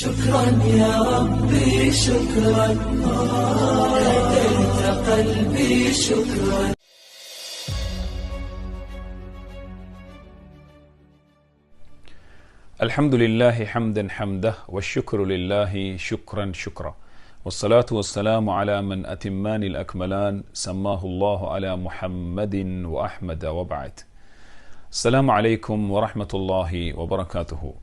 شكرا يا ربي شكرا. هديت قلبي شكرا. الحمد لله حمدا حمده والشكر لله شكرا شكرا. والصلاة والسلام على من أتمان الأكملان سماه الله على محمد وأحمد وبعد. السلام عليكم ورحمة الله وبركاته.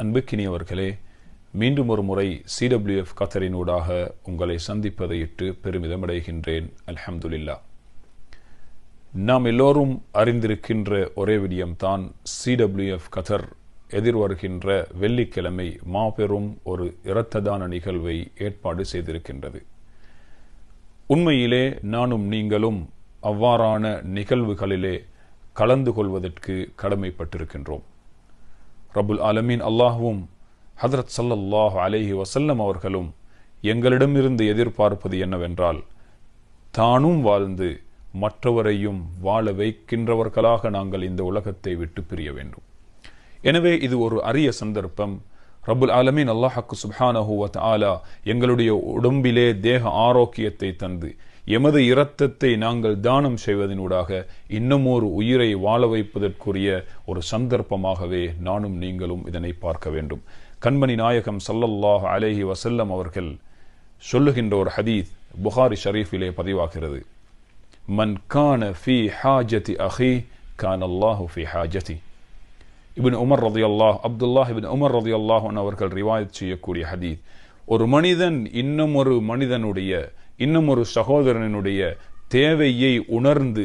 أنبكني وركليه மீண்டும் ஒரு முறை சிடபிள்யூஎஃப் கத்தரினூடாக உங்களை சந்திப்பதையிட்டு பெருமிதமடைகின்றேன். அல்ஹம்துலில்லா. நாம் எல்லோரும் அறிந்திருக்கின்ற ஒரே விடயம்தான் சிடபிள்யூஎஃப் கத்தர் எதிர்வருகின்ற வெள்ளிக்கிழமை மாபெரும் ஒரு இரத்ததான நிகழ்வை ஏற்பாடு செய்திருக்கின்றது. உண்மையிலே நானும் நீங்களும் அவ்வாறான நிகழ்வுகளிலே கலந்து கொள்வதற்கு கடமைப்பட்டிருக்கின்றோம். ரபுல் ஆலமீன் அல்லாஹுவும் ஹதரத் சல்லல்லாஹ் அலேஹி வசல்லம் அவர்களும் எங்களிடமிருந்து எதிர்பார்ப்பது என்னவென்றால் தானும் வாழ்ந்து மற்றவரையும் வாழ வைக்கின்றவர்களாக நாங்கள் இந்த உலகத்தை விட்டு பிரிய வேண்டும். எனவே இது ஒரு அரிய சந்தர்ப்பம். ரபுல் ஆலமீன் அல்லாஹக்கு சுஹானஹூவத் ஆலா எங்களுடைய உடம்பிலே தேக ஆரோக்கியத்தை தந்து எமது இரத்தத்தை நாங்கள் தானம் செய்வதனூடாக இன்னும் ஒரு உயிரை வாழ வைப்பதற்குரிய ஒரு சந்தர்ப்பமாகவே நானும் நீங்களும் இதனை பார்க்க வேண்டும். கண்மணி நாயகம் சல்லல்லாஹ் அலேஹி வசல்லம் அவர்கள் சொல்லுகின்ற ஒரு ஹதீத் புகாரி ஷரீஃபிலே பதிவாகிறது. மன் கான ஃபி ஹாஜதி அஹி கான் அல்லாஹு ஃபி ஹாஜதி. இபின் உமர் ரதி அல்லாஹ் அப்துல்லாஹ் இபின் உமர் ரதி அல்லாஹ் அவர்கள் ரிவாயத் செய்யக்கூடிய ஹதீத் ஒரு மனிதன் இன்னும் ஒரு மனிதனுடைய இன்னும் ஒரு சகோதரனுடைய தேவையை உணர்ந்து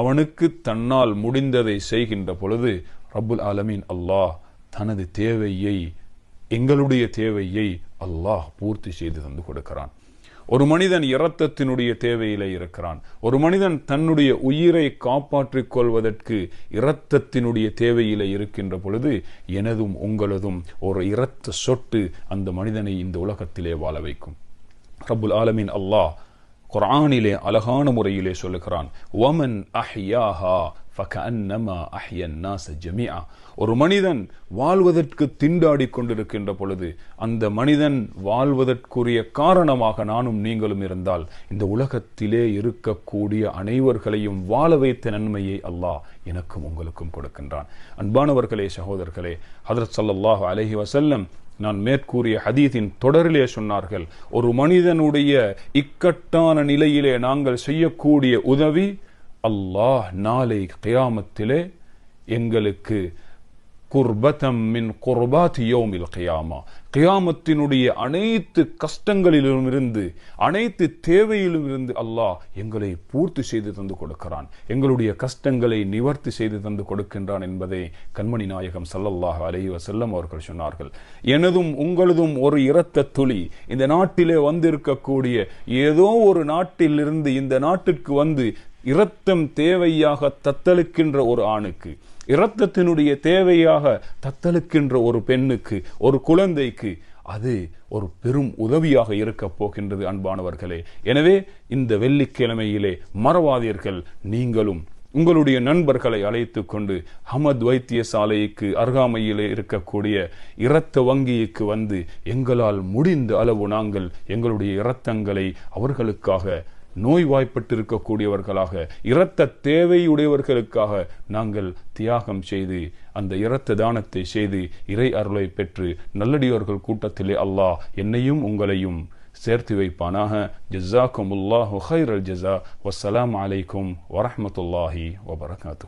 அவனுக்கு தன்னால் முடிந்ததை செய்கின்ற பொழுது ரபுல் ஆலமீன் அல்லாஹ் தனது தேவையை எங்களுடைய தேவையை அல்லாஹ் பூர்த்தி செய்து தந்து கொடுக்கிறான். ஒரு மனிதன் இரத்தத்தினுடைய தேவையிலே இருக்கிறான். ஒரு மனிதன் தன்னுடைய உயிரை காப்பாற்றிக் கொள்வதற்கு இரத்தத்தினுடைய தேவையிலே இருக்கின்ற பொழுது எனதும் உங்களதும் ஒரு இரத்த சொட்டு அந்த மனிதனை இந்த உலகத்திலே வாழ வைக்கும். ரபுல் ஆலமின் அல்லாஹ் குரானிலே அழகான முறையிலே சொல்லுகிறான் ஒமன் அஹ்யாஹா ஒரு மனிதன் வாழ்வதற்கு திண்டாடி கொண்டிருக்கின்ற பொழுது அந்த மனிதன் வாழ்வதற்குரிய காரணமாக நானும் நீங்களும் இருந்தால் இந்த உலகத்திலே இருக்கக்கூடிய அனைவர்களையும் வாழ வைத்த நன்மையை அல்லாஹ் எனக்கும் உங்களுக்கும் கொடுக்கின்றான். அன்பானவர்களே சகோதரர்களே ஹதரத் சல்லாஹ் அலஹி வசல்லம் நான் மேற்கூறிய ஹதீதின் தொடரிலே சொன்னார்கள் ஒரு மனிதனுடைய இக்கட்டான நிலையிலே நாங்கள் செய்யக்கூடிய உதவி அல்லாஹ் நாளை கியாமத்திலே எங்களுக்கு குர்பதம் மின் குர்பாத் யோமில் கியாமா. கியாமத்தினுடைய அனைத்து கஷ்டங்களிலும் இருந்து அனைத்து தேவையிலும் இருந்து அல்லாஹ் எங்களை பூர்த்தி செய்து தந்து கொடுக்கிறான். எங்களுடைய கஷ்டங்களை நிவர்த்தி செய்து தந்து கொடுக்கின்றான் என்பதை கண்மணி நாயகம் சல்லல்லாஹ் அலைஹி செல்லம் அவர்கள் சொன்னார்கள். எனதும் உங்களதும் ஒரு இரத்த துளி. இந்த நாட்டிலே வந்திருக்கக்கூடிய ஏதோ ஒரு நாட்டிலிருந்து இந்த நாட்டிற்கு வந்து இரத்தம் தேவையாக தத்தளிக்கின்ற ஒரு ஆணுக்கு இரத்தத்தினுடைய தேவையாக தத்தளிக்கின்ற ஒரு பெண்ணுக்கு ஒரு குழந்தைக்கு அது ஒரு பெரும் உதவியாக இருக்கப் போகின்றது அன்பானவர்களே. எனவே இந்த வெள்ளிக்கிழமையிலே மறவாதீர்கள். நீங்களும் உங்களுடைய நண்பர்களை அழைத்து கொண்டு ஹமத் வைத்தியசாலைக்கு அருகாமையிலே இருக்கக்கூடிய இரத்த வங்கிக்கு வந்து எங்களால் முடிந்த அளவு நாங்கள் எங்களுடைய இரத்தங்களை அவர்களுக்காக நோய்வாய்ப்பட்டிருக்கக்கூடியவர்களாக இரத்த தேவையுடையவர்களுக்காக நாங்கள் தியாகம் செய்து அந்த இரத்த தானத்தை செய்து இறை அருளை பெற்று நல்லடியோர்கள் கூட்டத்திலே அல்லாஹ் என்னையும் உங்களையும் சேர்த்து வைப்பானாக. ஜஸாக்கும் உல்லாஹு ஹைர் அல் ஜஸா. வசலாம் அலைக்கும் வரஹமத்துல்லாஹி வபரகாத்து